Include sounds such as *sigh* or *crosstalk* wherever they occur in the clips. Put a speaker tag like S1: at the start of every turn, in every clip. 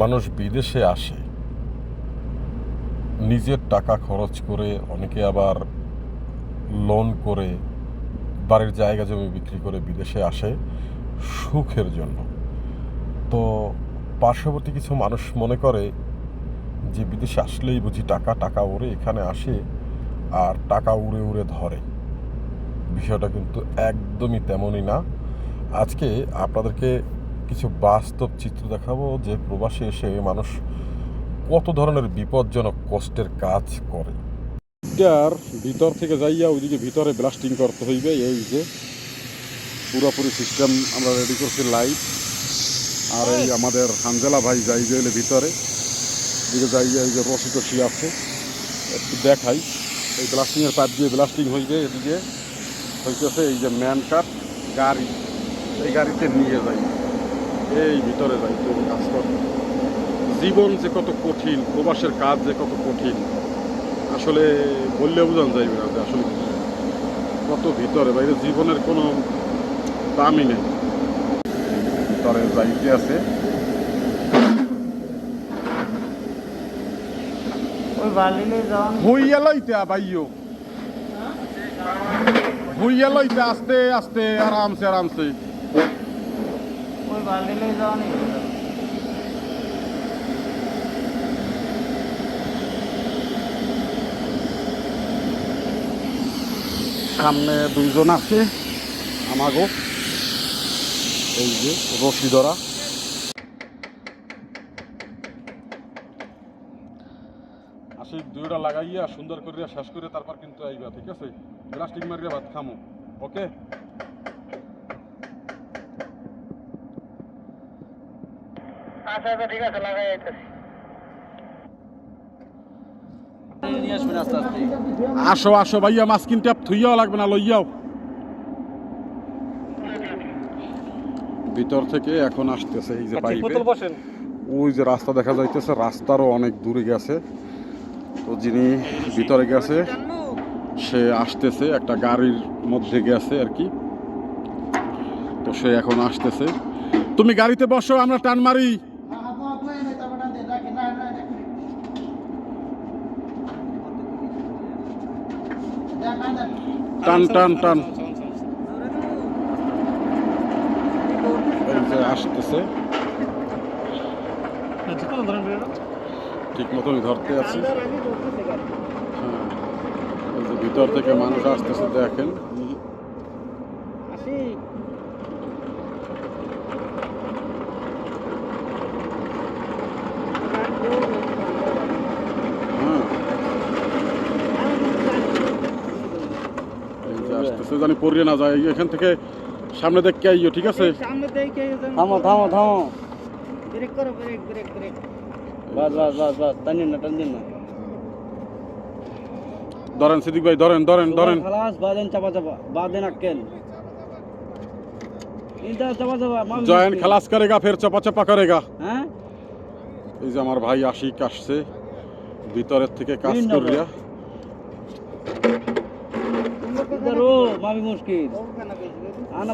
S1: মানুষ বিদেশে আসে, নিজের টাকা খরচ করে অনেকে আবার লোন করে বাড়ির জায়গা জমি বিক্রি করে বিদেশে আসে সুখের জন্য। তো পার্শ্ববর্তী কিছু মানুষ মনে করে যে বিদেশে আসলেই বুঝি টাকা টাকা উড়ে এখানে আসে আর টাকা উড়ে উড়ে ধরে। বিষয়টা কিন্তু একদমই তেমনই না। আজকে আপনাদেরকে কিছু বাস্তব চিত্র দেখাবো যে প্রবাসে এসে মানুষ কত ধরনের বিপজ্জনক কষ্টের কাজ করে। এটার ভিতর থেকে যাইয়া ওইদিকে ভিতরে ব্লাস্টিং করতে হইবে, এই যে পুরোপুরি সিস্টেম আমরা রেডি করছি লাইট আর এই আমাদের হানজেলা ভাই যাই গেলে ভিতরে দিকে যাইয়া এই যে রশি টসি আছে, একটু দেখাই। এই ব্লাস্টিংয়ের পাইপ দিয়ে ব্লাস্টিং হইবে এদিকে। হইতেছে এই যে ম্যান কাট গাড়ি। এই গাড়িতে নিয়ে যাই। এই ভিতরে যাই তো কাজ করতে জীবন যে কত কঠিন প্রবাসের কাজ যে কত কঠিন আসলে বললে বোঝানো যাইবে না যে আসলে কত ভিতরে বাইরে জীবনের কোনো দামই নেই। ভিতরে যাইতে আছে। লইতে লইতে আস্তে আস্তে আরামসে আরামসে। সামনে দুইজন আছে, আমাগো, এই যে রশি ধরা আসি দুইটা লাগাইয়া সুন্দর করিয়া শেষ করে তারপর কিন্তু আইবা, ঠিক আছে? প্লাস্টিক মারিয়া ভাত খামো, ওকে?
S2: আচ্ছা আচ্ছা ঠিক আছে লাগাই
S1: আসো আসো ভাইয়া মাস্কিন ট্যাপ থুইয়াও লাগবে না লইয়াও। ভিতর থেকে এখন আসতেছে এই যে পাইপে। ওই যে রাস্তা দেখা যাইতেছে রাস্তারও অনেক দূরে গেছে। তো যিনি ভিতরে গেছে সে আসতেছে একটা গাড়ির মধ্যে গেছে আর কি। তো সে এখন আসতেছে। তুমি গাড়িতে বসো আমরা টান মারি। টান টান টান। আসতেছে। ঠিক মতন ধরতে আছি। হ্যাঁ এই ভিতর থেকে মানুষ আসতেছে দেখেন হ্যাঁ এই যে আসতেছে জানি পড়িয়ে না যায় এখান থেকে সামনে দেখতে আইও ঠিক আছে?
S2: থামো থামো থামো। ব্রেক করো brake brake brake bus bus bus bus tannin না টানিন না।
S1: ধরেন সিদ্দিক ভাই ধরেন ধরেন ধরেন।
S2: খালাস বাদেন চাপা চাপা বাদেন আক্কেল।
S1: জয়েন খালাস করেগা ফের চাপা চাপা করেগা।
S2: হ্যাঁ?
S1: এই যে আমার ভাই আশিক আসছে ভিতরের থেকে কাজ করিয়া।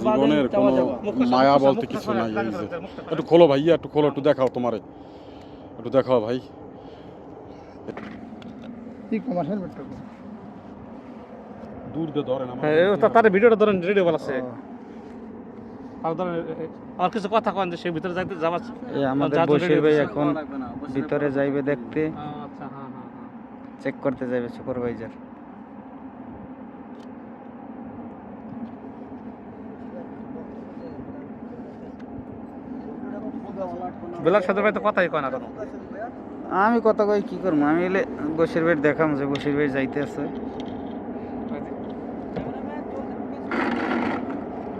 S1: জীবনের মায়া বলতে কিছু নাই একটু খোলো ভাইয়া একটু খোলো একটু দেখাও তোমারে। একটু দেখাও ভাই।
S3: তার ভিডিওটা আছে আর কিছু কথা সে ভিতরে যাওয়া
S4: আমাদের ভিতরে যাইবে দেখতে। চেক করতে যাবে সুপারভাইজার
S3: ভাই তো কথাই কয় না কোনো?
S4: আমি কত কই কি করব? আমি এলে বসির ভাই দেখাম যে বসির ভাই যাইতে আছে।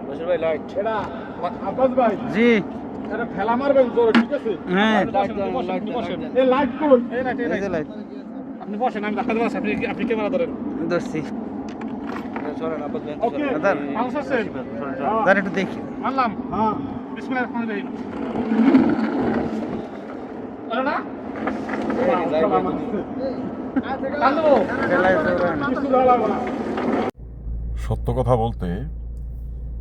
S3: বসির ভাই লাইট।
S1: এটা আব্বাস ভাই।
S4: জি।
S1: এটা ঠেলা মারবেন জোরে ঠিক আছে?
S4: হ্যাঁ।
S3: আপনি বসেন
S1: এই লাইট কই
S3: এই লাইট এই
S4: এই
S3: লাইট। আপনি বসেন আমি দেখাতে পারছি আপনি আপনি ক্যামেরা ধরেন।
S4: ধরছি।
S1: ওকে
S4: দাদা
S3: মানুষ আছেন
S4: দাঁড়া একটু দেখি।
S3: মানলাম
S1: হ্যাঁ। সত্য কথা বলতে,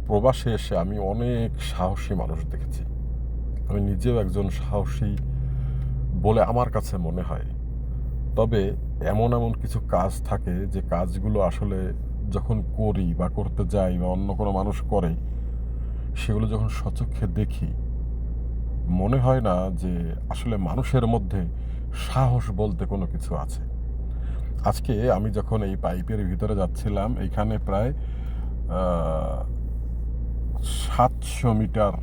S1: প্রবাসে এসে আমি অনেক সাহসী মানুষ দেখেছি। আমি নিজেও একজন সাহসী
S5: বলে আমার কাছে মনে হয়। তবে এমন এমন কিছু কাজ থাকে যে কাজগুলো আসলে যখন করি বা করতে যাই বা অন্য কোনো মানুষ করে সেগুলো যখন সচক্ষে দেখি, মনে হয় না যে আসলে মানুষের মধ্যে সাহস বলতে কোনো কিছু আছে। আজকে আমি যখন এই পাইপের ভিতরে যাচ্ছিলাম, এখানে প্রায় সাতশো মিটার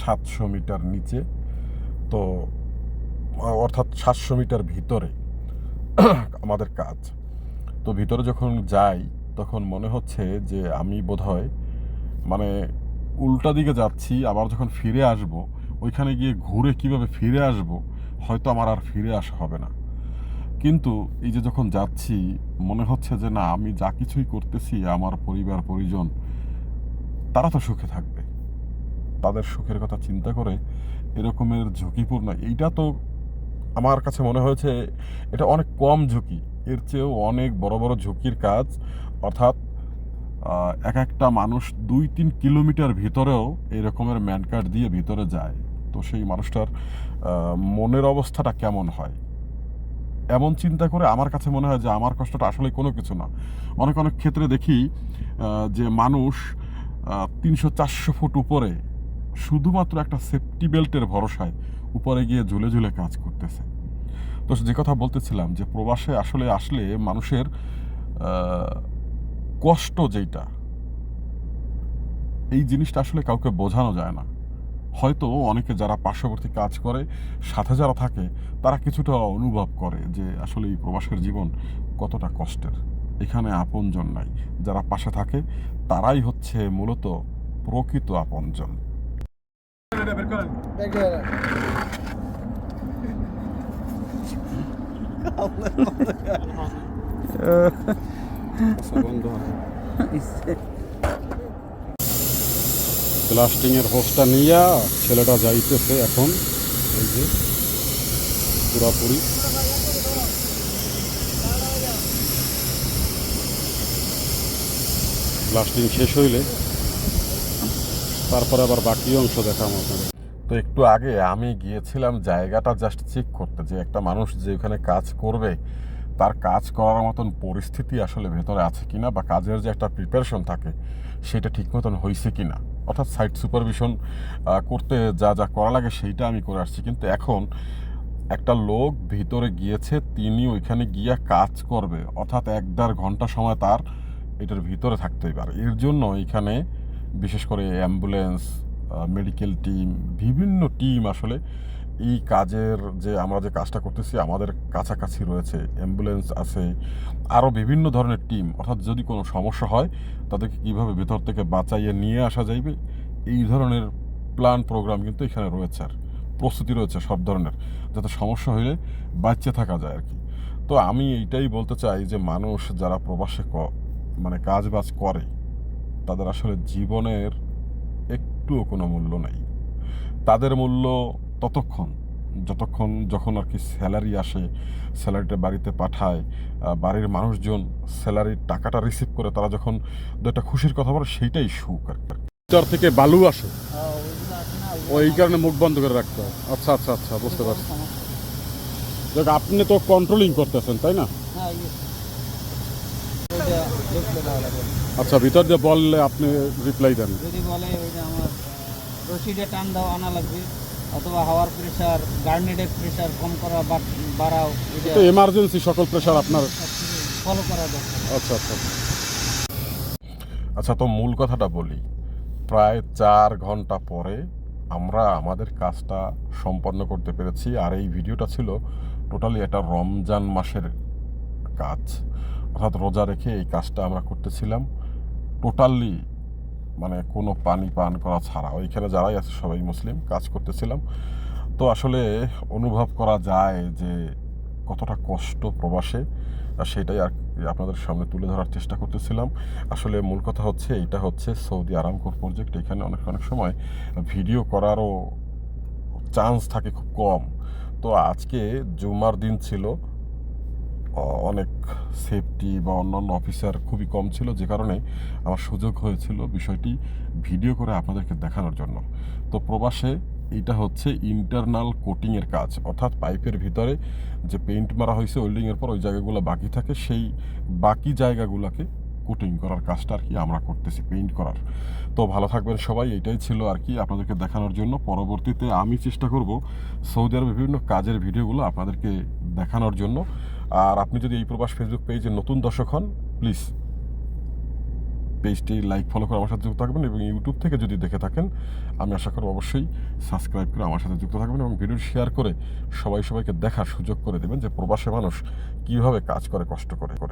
S5: সাতশো মিটার নিচে, তো, অর্থাৎ সাতশো মিটার ভিতরে আমাদের কাজ। তো ভিতরে যখন যাই, তখন মনে হচ্ছে যে আমি বোধহয় মানে উল্টা দিকে যাচ্ছি, আবার যখন ফিরে আসব, ওইখানে গিয়ে ঘুরে কীভাবে ফিরে আসব, হয়তো আমার আর ফিরে আসা হবে না। কিন্তু এই যে যখন যাচ্ছি, মনে হচ্ছে যে না, আমি যা কিছুই করতেছি, আমার পরিবার, পরিজন, তারা তো সুখে থাকবে। তাদের সুখের কথা চিন্তা করে এরকমের ঝুঁকিপূর্ণ, এইটা তো আমার কাছে মনে হয়েছে, এটা অনেক কম ঝুঁকি। এর চেয়েও অনেক বড় বড় ঝুঁকির কাজ, অর্থাৎ এক একটা মানুষ দুই তিন কিলোমিটার ভিতরেও এই রকমের ম্যানকার্ড দিয়ে ভিতরে যায়। তো সেই মানুষটার মনের অবস্থাটা কেমন হয়? এমন চিন্তা করে আমার কাছে মনে হয় যে আমার কষ্টটা আসলে কোনো কিছু না। অনেক অনেক ক্ষেত্রে দেখি যে মানুষ তিনশো, চারশো ফুট উপরে শুধুমাত্র একটা সেফটি বেল্টের ভরসায় উপরে গিয়ে ঝুলে ঝুলে কাজ করতেছে। তো যে কথা বলতেছিলাম যে প্রবাসে আসলে আসলে মানুষের কষ্ট যেটা এই জিনিসটা আসলে কাউকে বোঝানো যায় না। হয়তো অনেকে যারা পার্শ্ববর্তী কাজ করে সাথে যারা থাকে তারা কিছুটা অনুভব করে যে আসলে এই প্রবাসের জীবন কতটা কষ্টের। এখানে আপনজন নাই। যারা পাশে থাকে তারাই হচ্ছে মূলত প্রকৃত আপনজন। *laughs* *laughs* *laughs* প্লাস্টিংয়ের হোসটা নিয়ে ছেলেটা যাইতেছে এখন। এই যে, পুরাপুরি। ব্লাস্টিং শেষ হইলে তারপরে আবার বাকি অংশ দেখাম আপনাদের। তো একটু আগে আমি গিয়েছিলাম, জায়গাটা জাস্ট চেক করতে যে একটা মানুষ যে ওখানে কাজ করবে তার কাজ করার মতন পরিস্থিতি আসলে ভেতরে আছে কি না বা কাজের যে একটা প্রিপারেশন থাকে, সেটা ঠিক মতন হয়েছে কি না অর্থাৎ সাইট সুপারভিশন করতে যা যা করা লাগে সেইটা আমি করে আসছি। কিন্তু এখন একটা লোক ভিতরে গিয়েছে, তিনি ওইখানে গিয়ে কাজ করবে। অর্থাৎ এক দেড় ঘণ্টা সময় তার এটার ভিতরে থাকতেই পারে এর জন্য এখানে বিশেষ করে অ্যাম্বুলেন্স মেডিকেল টিম বিভিন্ন টিম আসলে এই কাজের যে আমরা যে কাজটা করতেছি, আমাদের কাছাকাছি রয়েছে অ্যাম্বুলেন্স আছে আরও বিভিন্ন ধরনের টিম অর্থাৎ যদি কোনো সমস্যা হয়, তাদেরকে কীভাবে ভেতর থেকে বাঁচাইয়ে নিয়ে আসা যাইবে, এই ধরনের প্ল্যান প্রোগ্রাম কিন্তু এখানে রয়েছে আর প্রস্তুতি রয়েছে সব ধরনের, যাতে সমস্যা হইলে বাঁচতে থাকা যায় আর কি। তো আমি এইটাই বলতে চাই যে, মানুষ যারা প্রবাসে ক- মানে কাজ বাজ করে, তাদের আসলে জীবনের একটুও কোনো মূল্য নাই। তাদের মূল্য ততক্ষণ যতক্ষণ যখন আর কি স্যালারি আসে স্যালারিটা বাড়িতে পাঠায় বাড়ির মানুষজন স্যালারির টাকাটা রিসিভ করে তারা যখন একটা খুশির কথা বলে সেইটাই সুখ আর কি। থেকে বালু আসে। ওই কারণে মুখ বন্ধ করে রাখতে হয়। আচ্ছা আচ্ছা আচ্ছা বুঝতে পারছি। দেখ আপনি তো কন্ট্রোলিং করতেছেন তাই না? আচ্ছা ভিতর দিয়ে বললে আপনি রিপ্লাই দেন।
S2: যদি বলে ওইটা আমার রশিদে টান দাও আনা লাগবে। অথবা হাওয়ার প্রেশার গার্নেটের প্রেশার কম করা বা বাড়াও এটা
S5: তো এমার্জেন্সি সকল প্রেশার আপনার
S2: ফলো করা দরকার।
S5: আচ্ছা আচ্ছা। আচ্ছা তো মূল কথাটা বলি। প্রায় চার ঘণ্টা পরে আমরা আমাদের কাজটা সম্পন্ন করতে পেরেছি। আর এই ভিডিওটা ছিল টোটালি এটা রমজান মাসের কাজ। অর্থাৎ রোজা রেখে এই কাজটা আমরা করতেছিলাম। টোটালি মানে কোনো পানি পান করা ছাড়া। ওইখানে যারাই আছে, সবাই মুসলিম, কাজ করতেছিলাম। তো আসলে অনুভব করা যায় যে কতটা কষ্ট প্রবাসে সেটাই আর আপনাদের সামনে তুলে ধরার চেষ্টা করতেছিলাম। আসলে মূল কথা হচ্ছে, এটা হচ্ছে সৌদি আরামকোর প্রজেক্ট এখানে অনেক অনেক সময় ভিডিও করারও চান্স থাকে খুব কম। তো আজকে জুমার দিন ছিল অনেক সেফটি বা অন্যান্য অফিসার খুবই কম ছিল, যে কারণে আমার সুযোগ হয়েছিল বিষয়টি ভিডিও করে আপনাদেরকে দেখানোর জন্য। তো প্রবাসে এটা হচ্ছে ইন্টারনাল কোটিংয়ের কাজ, অর্থাৎ পাইপের ভিতরে যে পেইন্ট মারা হয়েছে ওয়েল্ডিংয়ের পর ওই জায়গাগুলো বাকি থাকে, সেই বাকি জায়গাগুলোকে কোটিং করার কাজটা আর কি আমরা করতেছি পেইন্ট করার। তো ভালো থাকবেন সবাই, এটাই ছিল আর কি আপনাদেরকে দেখানোর জন্য। পরবর্তীতে আমি চেষ্টা করব সৌদি আরবের বিভিন্ন কাজের ভিডিওগুলো আপনাদেরকে দেখানোর জন্য। আর আপনি যদি এই প্রবাস ফেসবুক পেজে নতুন দর্শক হন প্লিজ পেজটি লাইক ফলো করে আমার সাথে যুক্ত থাকবেন এবং ইউটিউব থেকে যদি দেখে থাকেন, আমি আশা করব অবশ্যই সাবস্ক্রাইব করে আমার সাথে যুক্ত থাকবেন এবং ভিডিও শেয়ার করে সবাই সবাইকে দেখার সুযোগ করে দেবেন যে প্রবাসে মানুষ কীভাবে কাজ করে, কষ্ট করে করে।